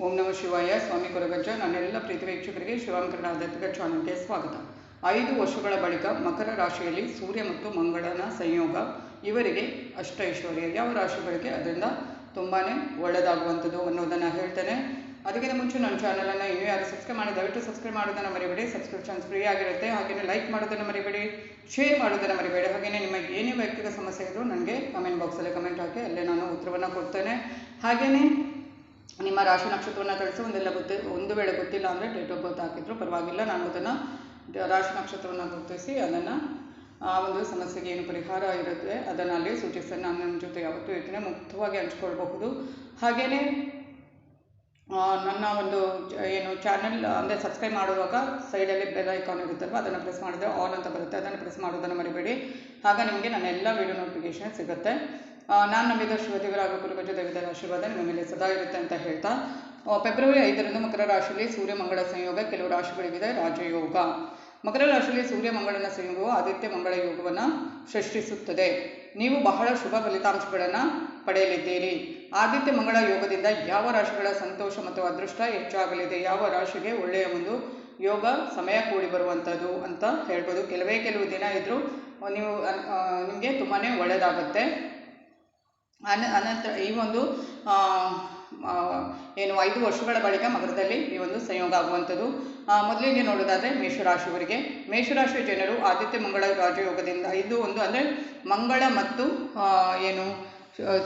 ಓಂ ನಮ ಶಿವಾಯ, ಸ್ವಾಮಿ ಕೊರಗಜ್ಜ, ನನ್ನೆಲ್ಲ ಪ್ರೀತಿ ವೀಕ್ಷಕರಿಗೆ ಶಿವಾಂಕರಣ ಆಧ್ಯಾತ್ಮಿಕ ಚಾನಲ್ಗೆ ಸ್ವಾಗತ. ಐದು ವರ್ಷಗಳ ಬಳಿಕ ಮಕರ ರಾಶಿಯಲ್ಲಿ ಸೂರ್ಯ ಮತ್ತು ಮಂಗಳನ ಸಂಯೋಗ. ಇವರಿಗೆ ಅಷ್ಟ ಐಶ್ವರ್ಯ ಯಾವ ರಾಶಿಗಳಿಗೆ ಅದರಿಂದ ತುಂಬಾ ಒಳ್ಳೆಯದಾಗುವಂಥದ್ದು ಅನ್ನೋದನ್ನು ಹೇಳ್ತೇನೆ. ಅದಕ್ಕಿಂತ ಮುಂಚೆ ನನ್ನ ಚಾನಲನ್ನು ಇನ್ನೂ ಯಾರು ಸಬ್ಸ್ಕ್ರೈಬ್ ಮಾಡಿ, ದಯವಿಟ್ಟು ಸಬ್ಸ್ಕ್ರೈಬ್ ಮಾಡೋದನ್ನು ಮರಿಬೇಡಿ. ಸಬ್ಸ್ಕ್ರಿಪ್ಷನ್ಸ್ ಫ್ರೀ ಆಗಿರುತ್ತೆ. ಹಾಗೆಯೇ ಲೈಕ್ ಮಾಡೋದನ್ನು ಮರಿಬೇಡಿ. ಶೇರ್ ಮಾಡೋದನ್ನು ಮರಿಬೇಡಿ. ಹಾಗೆಯೇ ನಿಮಗೆ ಏನೇ ವೈಯಕ್ತಿಕ ಸಮಸ್ಯೆ ಇದ್ದರೂ ನನಗೆ ಕಮೆಂಟ್ ಬಾಕ್ಸಲ್ಲಿ ಕಮೆಂಟ್ ಹಾಕಿ, ಅಲ್ಲೇ ನಾನು ಉತ್ತರವನ್ನು ಕೊಡ್ತೇನೆ. ಹಾಗೆಯೇ ನಿಮ್ಮ ರಾಶಿ ನಕ್ಷತ್ರವನ್ನು ತಿಳಿಸಿ ಒಂದೆಲ್ಲ ಗೊತ್ತಿ, ಒಂದು ವೇಳೆ ಗೊತ್ತಿಲ್ಲ ಅಂದರೆ ಡೇಟ್ ಆಫ್ ಬರ್ತ್ ಹಾಕಿದ್ರು. ಪರವಾಗಿಲ್ಲ, ನಾನು ಅದನ್ನು ರಾಶಿ ನಕ್ಷತ್ರವನ್ನು ಗುರುತಿಸಿ ಅದನ್ನು, ಆ ಒಂದು ಸಮಸ್ಯೆಗೆ ಏನು ಪರಿಹಾರ ಇರುತ್ತೆ ಅದನ್ನು ಅಲ್ಲಿ ಸೂಚಿಸ್ತೇನೆ. ನಾನು ನನ್ನ ಜೊತೆ ಯಾವತ್ತೂ ಇರ್ತೀನಿ ಮುಕ್ತವಾಗಿ ಹಂಚ್ಕೊಳ್ಬಹುದು. ಹಾಗೆಯೇ ನನ್ನ ಒಂದು ಏನು ಚಾನಲ್, ಅಂದರೆ ಸಬ್ಸ್ಕ್ರೈಬ್ ಮಾಡುವಾಗ ಸೈಡಲ್ಲಿ ಬೆಲ್ ಐಕಾನ್ ಇರುತ್ತಲ್ವ, ಅದನ್ನು ಪ್ರೆಸ್ ಮಾಡಿದ್ರೆ ಆಲ್ ಅಂತ ಬರುತ್ತೆ. ಅದನ್ನು ಪ್ರೆಸ್ ಮಾಡೋದನ್ನು ಮರಿಬೇಡಿ. ಆಗ ನಿಮಗೆ ನನ್ನ ಎಲ್ಲ ವೀಡಿಯೋ ನೋಟಿಫಿಕೇಶನ್ ಸಿಗುತ್ತೆ. ನಾನು ನಂಬಿದ ಶಿವದೇವರ ಹಾಗೂ ಕುಲಗಜ ದೇವತೆಯ ಆಶೀರ್ವಾದ ನಿಮ್ಮ ಮೇಲೆ ಸದಾ ಇರುತ್ತೆ ಅಂತ ಹೇಳ್ತಾ ಫೆಬ್ರವರಿ ಐದರಂದು ಮಕರ ರಾಶಿಯಲ್ಲಿ ಸೂರ್ಯ ಮಂಗಳ ಸಂಯೋಗ, ಕೆಲವು ರಾಶಿಗಳಿಗಿದೆ ರಾಜಯೋಗ. ಮಕರ ರಾಶಿಯಲ್ಲಿ ಸೂರ್ಯ ಮಂಗಳನ ಸಂಯೋಗವು ಆದಿತ್ಯ ಮಂಗಳ ಯೋಗವನ್ನು ಸೃಷ್ಟಿಸುತ್ತದೆ. ನೀವು ಬಹಳ ಶುಭ ಫಲಿತಾಂಶಗಳನ್ನು ಪಡೆಯಲಿದ್ದೀರಿ. ಆದಿತ್ಯ ಮಂಗಳ ಯೋಗದಿಂದ ಯಾವ ರಾಶಿಗಳ ಸಂತೋಷ ಮತ್ತು ಅದೃಷ್ಟ ಹೆಚ್ಚಾಗಲಿದೆ, ಯಾವ ರಾಶಿಗೆ ಒಳ್ಳೆಯ ಒಂದು ಯೋಗ ಸಮಯ ಕೂಡಿ ಬರುವಂಥದ್ದು ಅಂತ ಹೇಳ್ಬೋದು. ಕೆಲವೇ ಕೆಲವು ದಿನ ಇದ್ದರೂ ನೀವು ನಿಮಗೆ ತುಂಬಾ ಒಳ್ಳೆಯದಾಗುತ್ತೆ ಅನ, ಅನಂತರ ಈ ಒಂದು ಏನು ಐದು ವರ್ಷಗಳ ಬಳಿಕ ಮಕರದಲ್ಲಿ ಈ ಒಂದು ಸಂಯೋಗ ಆಗುವಂಥದ್ದು. ಮೊದಲಿಗೆ ನೋಡೋದಾದರೆ ಮೇಷರಾಶಿಯವರಿಗೆ ಮೇಷರಾಶಿಯ ಜನರು ಆದಿತ್ಯ ಮಂಗಳ ರಾಜಯೋಗದಿಂದ ಇದು ಒಂದು ಅಂದರೆ ಮಂಗಳ ಮತ್ತು ಏನು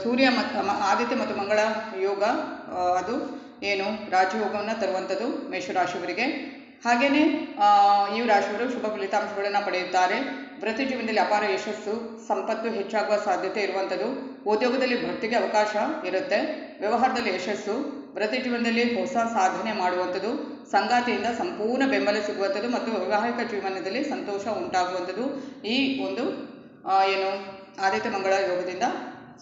ಸೂರ್ಯ ಮತ್ತು ಆದಿತ್ಯ ಮತ್ತು ಮಂಗಳ ಯೋಗ ಅದು, ಏನು, ರಾಜಯೋಗವನ್ನು ತರುವಂಥದ್ದು ಮೇಷರಾಶಿಯವರಿಗೆ ಹಾಗೆಯೇ ಈ ರಾಶಿಯವರು ಶುಭ ಫಲಿತಾಂಶಗಳನ್ನು ಪಡೆಯುತ್ತಾರೆ. ವೃತ್ತಿ ಜೀವನದಲ್ಲಿ ಅಪಾರ ಯಶಸ್ಸು, ಸಂಪತ್ತು ಹೆಚ್ಚಾಗುವ ಸಾಧ್ಯತೆ ಇರುವಂಥದ್ದು ಉದ್ಯೋಗದಲ್ಲಿ ಭರ್ತಿಗೆ ಅವಕಾಶ ಇರುತ್ತೆ. ವ್ಯವಹಾರದಲ್ಲಿ ಯಶಸ್ಸು, ವೃತ್ತಿ ಜೀವನದಲ್ಲಿ ಹೊಸ ಸಾಧನೆ ಮಾಡುವಂಥದ್ದು ಸಂಗಾತಿಯಿಂದ ಸಂಪೂರ್ಣ ಬೆಂಬಲ ಸಿಗುವಂಥದ್ದು ಮತ್ತು ವೈವಾಹಿಕ ಜೀವನದಲ್ಲಿ ಸಂತೋಷ ಉಂಟಾಗುವಂಥದ್ದು ಈ ಒಂದು ಏನು ಆದಿತ್ಯ ಮಂಗಳ ಯೋಗದಿಂದ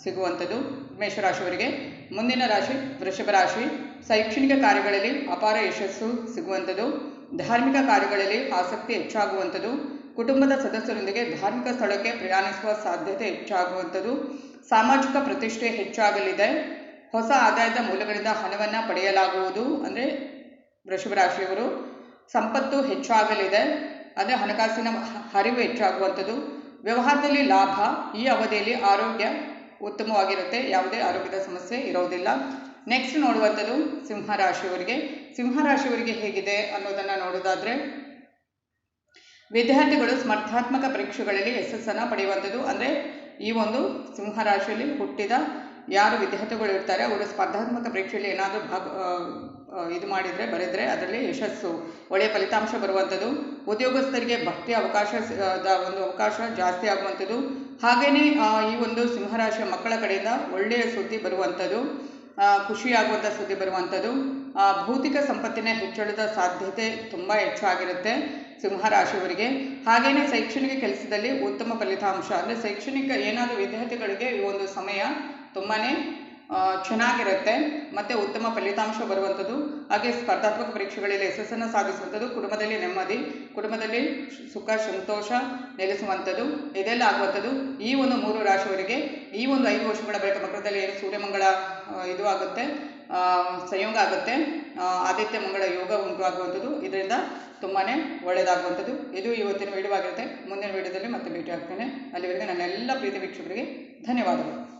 ಸಿಗುವಂಥದ್ದು ಮೇಷರಾಶಿಯವರಿಗೆ. ಮುಂದಿನ ರಾಶಿ ವೃಷಭ ರಾಶಿ. ಶೈಕ್ಷಣಿಕ ಕಾರ್ಯಗಳಲ್ಲಿ ಅಪಾರ ಯಶಸ್ಸು ಸಿಗುವಂಥದ್ದು ಧಾರ್ಮಿಕ ಕಾರ್ಯಗಳಲ್ಲಿ ಆಸಕ್ತಿ ಹೆಚ್ಚಾಗುವಂಥದ್ದು, ಕುಟುಂಬದ ಸದಸ್ಯರೊಂದಿಗೆ ಧಾರ್ಮಿಕ ಸ್ಥಳಕ್ಕೆ ಪ್ರಯಾಣಿಸುವ ಸಾಧ್ಯತೆ ಹೆಚ್ಚಾಗುವಂಥದ್ದು, ಸಾಮಾಜಿಕ ಪ್ರತಿಷ್ಠೆ ಹೆಚ್ಚಾಗಲಿದೆ, ಹೊಸ ಆದಾಯದ ಮೂಲಗಳಿಂದ ಹಣವನ್ನು ಪಡೆಯಲಾಗುವುದು ಅಂದರೆ ರಾಶಿಯವರು ಸಂಪತ್ತು ಹೆಚ್ಚಾಗಲಿದೆ ಅಂದರೆ ಹಣಕಾಸಿನ ಹರಿವು ಹೆಚ್ಚಾಗುವಂಥದ್ದು, ವ್ಯವಹಾರದಲ್ಲಿ ಲಾಭ, ಈ ಅವಧಿಯಲ್ಲಿ ಆರೋಗ್ಯ ಉತ್ತಮವಾಗಿರುತ್ತೆ. ಯಾವುದೇ ಆರೋಗ್ಯದ ಸಮಸ್ಯೆ ಇರೋದಿಲ್ಲ. ನೆಕ್ಸ್ಟ್ ನೋಡುವಂಥದ್ದು ಸಿಂಹರಾಶಿಯವರಿಗೆ. ಸಿಂಹರಾಶಿಯವರಿಗೆ ಹೇಗಿದೆ ಅನ್ನೋದನ್ನು ನೋಡೋದಾದರೆ, ವಿದ್ಯಾರ್ಥಿಗಳು ಸ್ಪರ್ಧಾತ್ಮಕ ಪರೀಕ್ಷೆಗಳಲ್ಲಿ ಯಶಸ್ಸನ್ನು ಪಡೆಯುವಂಥದ್ದು. ಅಂದರೆ ಈ ಒಂದು ಸಿಂಹರಾಶಿಯಲ್ಲಿ ಹುಟ್ಟಿದ ಯಾರು ವಿದ್ಯಾರ್ಥಿಗಳು ಇರ್ತಾರೆ, ಅವರು ಸ್ಪರ್ಧಾತ್ಮಕ ಪರೀಕ್ಷೆಯಲ್ಲಿ ಏನಾದರೂ ಭಾಗ ಇದು ಮಾಡಿದರೆ, ಬರೆದರೆ ಅದರಲ್ಲಿ ಯಶಸ್ಸು. ಒಳ್ಳೆಯ ಫಲಿತಾಂಶ ಬರುವಂಥದ್ದು. ಉದ್ಯೋಗಸ್ಥರಿಗೆ ಭಕ್ತಿ ಅವಕಾಶ ಒಂದು ಅವಕಾಶ ಜಾಸ್ತಿ ಆಗುವಂಥದ್ದು. ಹಾಗೆಯೇ ಈ ಒಂದು ಸಿಂಹರಾಶಿಯ ಮಕ್ಕಳ ಕಡೆಯಿಂದ ಒಳ್ಳೆಯ ಸುದ್ದಿ ಬರುವಂಥದ್ದು. ಖುಷಿಯಾಗುವಂಥ ಸುದ್ದಿ ಬರುವಂಥದ್ದು. ಭೌತಿಕ ಸಂಪತ್ತಿನ ಹೆಚ್ಚಳದ ಸಾಧ್ಯತೆ ತುಂಬ ಹೆಚ್ಚಾಗಿರುತ್ತೆ ಸಿಂಹರಾಶಿಯವರಿಗೆ. ಹಾಗೆಯೇ ಶೈಕ್ಷಣಿಕ ಕೆಲಸದಲ್ಲಿ ಉತ್ತಮ ಫಲಿತಾಂಶ. ಅಂದರೆ ಶೈಕ್ಷಣಿಕ ಏನಾದರೂ ವಿದ್ಯಾರ್ಥಿಗಳಿಗೆ ಈ ಒಂದು ಸಮಯ ತುಂಬಾ ಚೆನ್ನಾಗಿರುತ್ತೆ. ಮತ್ತು ಉತ್ತಮ ಫಲಿತಾಂಶ ಬರುವಂಥದ್ದು. ಹಾಗೆ ಸ್ಪರ್ಧಾತ್ಮಕ ಪರೀಕ್ಷೆಗಳಲ್ಲಿ ಯಶಸ್ಸನ್ನು ಸಾಧಿಸುವಂಥದ್ದು ಕುಟುಂಬದಲ್ಲಿ ನೆಮ್ಮದಿ, ಕುಟುಂಬದಲ್ಲಿ ಸುಖ, ಸಂತೋಷ ನೆಲೆಸುವಂಥದ್ದು, ಇದೆಲ್ಲ ಆಗುವಂಥದ್ದು. ಈ ಒಂದು ಮೂರು ರಾಶಿಯವರಿಗೆ ಈ ಒಂದು ಐದು ವರ್ಷಗಳ ಬಳಿಕ ಮಕರದಲ್ಲಿ ಏನು ಸೂರ್ಯಮಂಗಳ ಇದು ಆಗುತ್ತೆ ಸಂಯೋಗ ಆಗುತ್ತೆ. ಆದಿತ್ಯ ಮಂಗಳ ಯೋಗ ಉಂಟು ಆಗುವಂಥದ್ದು. ಇದರಿಂದ ತುಂಬಾ ಒಳ್ಳೆಯದಾಗುವಂಥದ್ದು. ಇದು ಇವತ್ತಿನ ವಿಡಿಯೋ ಆಗಿರುತ್ತೆ ಮುಂದಿನ ವಿಡಿಯೋದಲ್ಲಿ ಮತ್ತೆ ಭೇಟಿ ಆಗ್ತೇನೆ ಅಲ್ಲಿವರೆಗೆ ನನ್ನ ಎಲ್ಲ ಪ್ರೀತಿ ವೀಕ್ಷಕರಿಗೆ ಧನ್ಯವಾದಗಳು.